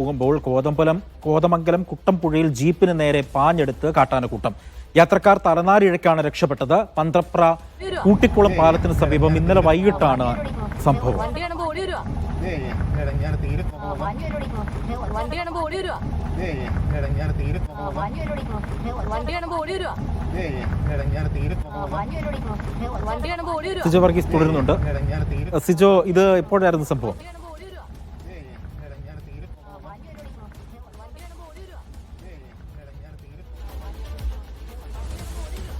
പോകുമ്പോൾ കോതമ്പലം കോതമംഗലം കുട്ടംപുഴയിൽ ജീപ്പിന് നേരെ പാഞ്ഞെടുത്ത് കാട്ടാനക്കൂട്ടം. യാത്രക്കാർ തലനാരിഴയ്ക്കാണ് രക്ഷപ്പെട്ടത്. പന്ത്രപ്ര കൂട്ടിക്കുളം പാലത്തിന് സമീപം ഇന്നലെ വൈകിട്ടാണ് സംഭവം. സിജോ വർഗീസ് തുടരുന്നുണ്ട്. സിജോ ഇത് എപ്പോഴായിരുന്നു സംഭവം?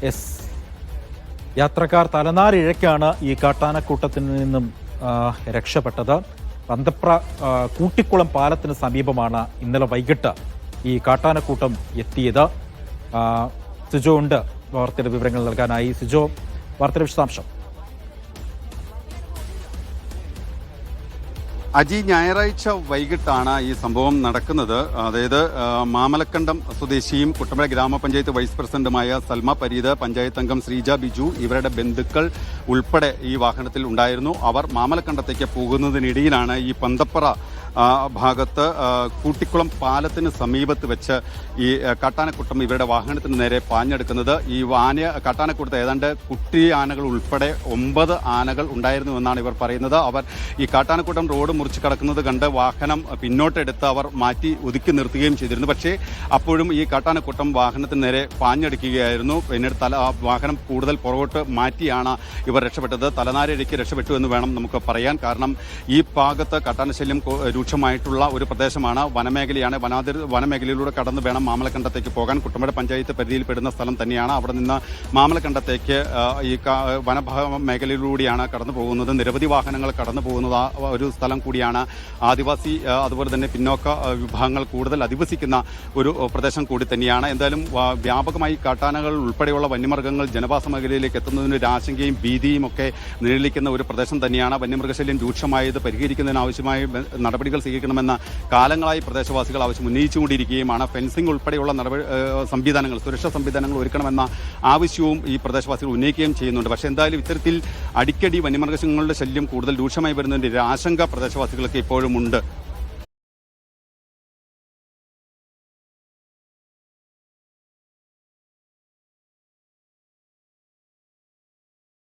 എസ്. യാത്രക്കാർ തലനാരിഴയ്ക്കാണ് ഈ കാട്ടാനക്കൂട്ടത്തിൽ നിന്നും രക്ഷപ്പെട്ടത്. പന്തപ്ര കൂട്ടിക്കുളം പാലത്തിന് സമീപമാണ് ഇന്നലെ വൈകിട്ട് ഈ കാട്ടാനക്കൂട്ടം എത്തിയത്. സിജോ ഉണ്ട്. വാർത്തയുടെ വിവരങ്ങൾ നൽകാനായി സിജോ. വാർത്തയുടെ വിശദാംശം. അജി ഞായറാഴ്ച വൈകിട്ടാണ് ഈ സംഭവം നടക്കുന്നത്. അതായത് മാമലക്കണ്ടം സ്വദേശിയും കുട്ടമ്പഴ ഗ്രാമപഞ്ചായത്ത് വൈസ് പ്രസിഡന്റുമായ സൽമ പരീത് പഞ്ചായത്ത് അംഗം ശ്രീജ ബിജു ഇവരുടെ ബന്ധുക്കൾ ഉൾപ്പെടെ ഈ വാഹനത്തിൽ ഉണ്ടായിരുന്നു. അവർ മാമലക്കണ്ടത്തേക്ക് പോകുന്നതിനിടയിലാണ് ഈ പന്തപ്പറ ഭാഗത്ത് കൂട്ടിക്കുളം പാലത്തിന് സമീപത്ത് വെച്ച് ഈ കാട്ടാനക്കൂട്ടം ഇവരുടെ വാഹനത്തിന് നേരെ പാഞ്ഞെടുക്കുന്നത്. ഈ ആന കാട്ടാനക്കൂട്ടത്ത് ഏതാണ്ട് കുട്ടി ആനകൾ ഉൾപ്പെടെ ഒമ്പത് ആനകൾ ഉണ്ടായിരുന്നു എന്നാണ് ഇവർ പറയുന്നത്. അവർ ഈ കാട്ടാനക്കൂട്ടം റോഡ് മുറിച്ച് കടക്കുന്നത് കണ്ട് വാഹനം പിന്നോട്ടെടുത്ത് അവർ മാറ്റി ഒതുക്കി നിർത്തുകയും ചെയ്തിരുന്നു. പക്ഷേ അപ്പോഴും ഈ കാട്ടാനക്കൂട്ടം വാഹനത്തിന് നേരെ പാഞ്ഞെടുക്കുകയായിരുന്നു. പിന്നീട് തല വാഹനം കൂടുതൽ പുറകോട്ട് മാറ്റിയാണ് ഇവർ രക്ഷപ്പെട്ടത്. തലനാരിഴയ്ക്ക് രക്ഷപ്പെട്ടു എന്ന് വേണം നമുക്ക് പറയാൻ. കാരണം ഈ ഭാഗത്ത് കാട്ടാനശല്യം രൂക്ഷമായിട്ടുള്ള ഒരു പ്രദേശമാണ് വനമേഖലയാണ്. വനാതിർ വനമേഖലയിലൂടെ കടന്നു വേണം മാമലക്കണ്ടത്തേക്ക് പോകാൻ. കുട്ടമ്പഴ പഞ്ചായത്ത് പരിധിയിൽപ്പെടുന്ന സ്ഥലം തന്നെയാണ്. അവിടെ നിന്ന് മാമലക്കണ്ടത്തേക്ക് ഈ വനഭാഗ മേഖലയിലൂടെയാണ് കടന്നു പോകുന്നത്. നിരവധി വാഹനങ്ങൾ കടന്നു പോകുന്നത്. ഒരു സ്ഥലം കൂടിയാണ് ആദിവാസി അതുപോലെ തന്നെ പിന്നോക്ക വിഭാഗങ്ങൾ കൂടുതൽ അധിവസിക്കുന്ന ഒരു പ്രദേശം കൂടി തന്നെയാണ്. എന്തായാലും വ്യാപകമായി കാട്ടാനകൾ ഉൾപ്പെടെയുള്ള വന്യമൃഗങ്ങൾ ജനവാസ മേഖലയിലേക്ക് എത്തുന്നതിന് ഒരു ആശങ്കയും ഭീതിയും ഒക്കെ നിഴലിക്കുന്ന ഒരു പ്രദേശം തന്നെയാണ്. വന്യമൃഗശല്യം രൂക്ഷമായത് പരിഹരിക്കുന്നതിന് ആവശ്യമായ ബ- നടപടികൾ സ്വീകരിക്കണമെന്ന കാലങ്ങളായി പ്രദേശവാസികൾ ആവശ്യം ഉന്നയിച്ചുകൊണ്ടിരിക്കുകയുമാണ്. ഫെൻസിംഗ് ഉൾപ്പെടെയുള്ള നടപടി സംവിധാനങ്ങൾ സുരക്ഷാ സംവിധാനങ്ങൾ ഒരുക്കണമെന്ന ആവശ്യവും ഈ പ്രദേശവാസികൾ ഉന്നയിക്കുകയും ചെയ്യുന്നുണ്ട്. പക്ഷേ എന്തായാലും ഇത്തരത്തിൽ അടിക്കടി വന്യമൃഗങ്ങളുടെ ശല്യം കൂടുതൽ രൂക്ഷമായി വരുന്നതിന്റെ ആശങ്ക പ്രദേശവാസികൾക്ക് ഇപ്പോഴും ഉണ്ട്.